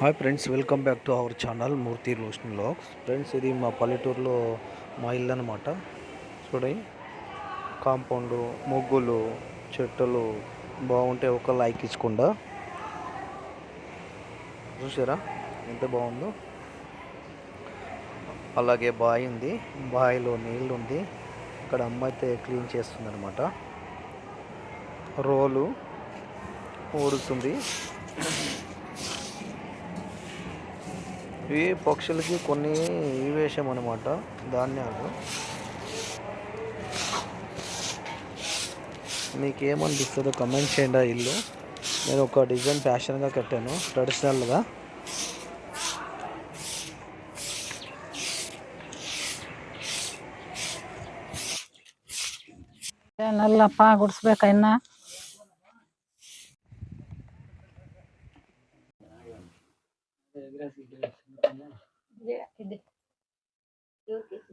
Hi friends welcome back to our channel Murthy Roshan vlogs friends ఇది మా పల్లెటూరులో మా ఇల్లు అనమాట చూడండి కాంపౌండ్ ముగ్గులు చెట్టులు బాగుంటే ఒక లైక్ ఇచ్చకుండా. చూసారా ఎంత బాగుందో. అలాగే బావి ఉంది బావిలో నీళ్ళు ఉంది. ఇక్కడ అమ్మ అయితే క్లీన్ చేస్తుంది అనమాట రోలు ఊడుతుంది ఇవి పక్షులకి కొన్ని ఇవి వేసాం అనమాట ధాన్యాలు మీకు ఏమనిపిస్తుందో కమెంట్ చేయండి ఆ ఇల్లు నేను ఒక డిజైన్ ఫ్యాషన్గా కట్టాను ట్రెడిషనల్గా ನಲ್ಲಪ್ಪ ಗುಡಿಸ್ಬೇಕ ಇನ್ನ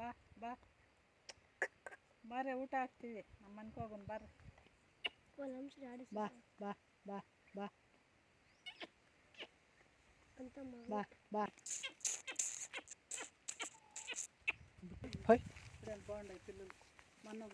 ಬಾ ಬಾ ಬರ್ರಿ ಊಟ ಹಾಕ್ತೀವಿ ನಮ್ಮ ಮನ್ಗೆ ಹೋಗೋಣ ಬರ್ರಿ ಬಾ ಬಾ ಬಾ ಬಾ ಅಂತ ಬಾ ಬಾ ಹೋಯ್ ಬೋಂಡ್ ಐತಿ ಮೊನ್ನೆ